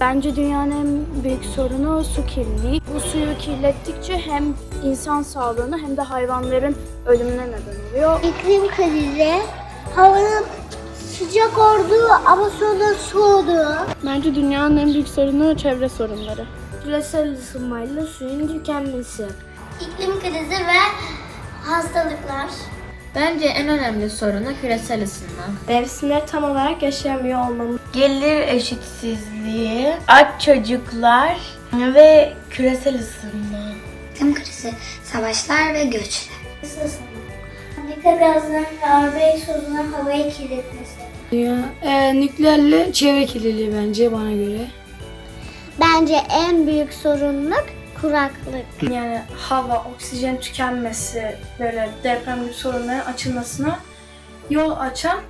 Bence dünyanın en büyük sorunu su kirliliği. Bu suyu kirlettikçe hem insan sağlığına hem de hayvanların ölümüne neden oluyor. İklim krizi, havanın sıcak olduğu ama sonra soğuduğu. Bence dünyanın en büyük sorunu çevre sorunları. Küresel ısınmayla suyun tükenmesi. İklim krizi ve hastalıklar. Bence en önemli sorunu küresel ısınma. Mevsimleri tam olarak yaşayamıyor olmamız. Gelir eşitsizliği, aç çocuklar ve küresel ısınma. İklim krizi, savaşlar ve göçler. Fabrika gazlarının ve araba egzozunun havayı kirletmesi. Dünya, e, nükleerle çevre kirliliği bence bana göre. Bence en büyük sorunluk kuraklık. Yani hava, oksijen tükenmesi, böyle deprem gibi sorunların açılmasına yol açan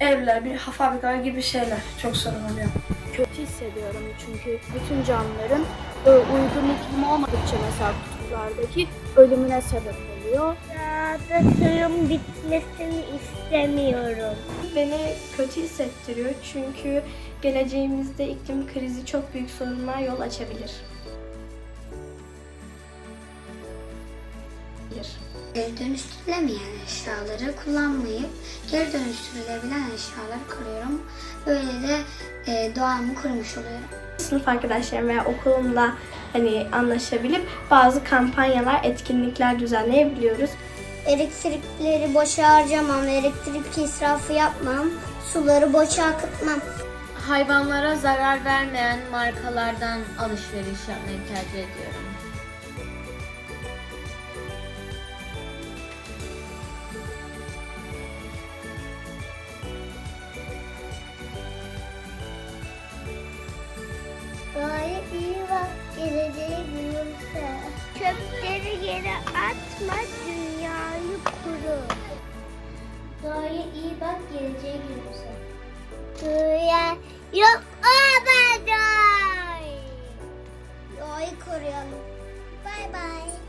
evler, bir fabrikalar gibi şeyler çok sorun oluyor. Kötü hissediyorum çünkü bütün canlıların e, uygun iklim olmadıkça mesela kutuplardaki ölümüne sebep oluyor. Dünyada suyun bitmesini istemiyorum. Beni kötü hissettiriyor çünkü geleceğimizde iklim krizi çok büyük sorunlar yol açabilir. Geri dönüştürülemeyen eşyaları kullanmayıp geri dönüştürülebilen eşyaları koruyorum. Böyle de e, doğamı korumuş oluyorum. Sınıf arkadaşlarım veya okulumla hani anlaşabilip bazı kampanyalar, etkinlikler düzenleyebiliyoruz. Elektrikleri boşa harcamam, elektrik israfı yapmam, suları boşa akıtmam. Hayvanlara zarar vermeyen markalardan alışveriş yapmayı tercih ediyorum. Geleceği gülümse. Çöpleri yere atma, dünyayı koru. Gayet iyi bak, geleceği gülümse. Dünya yok olmadı. Doğayı koruyalım. Bay bay.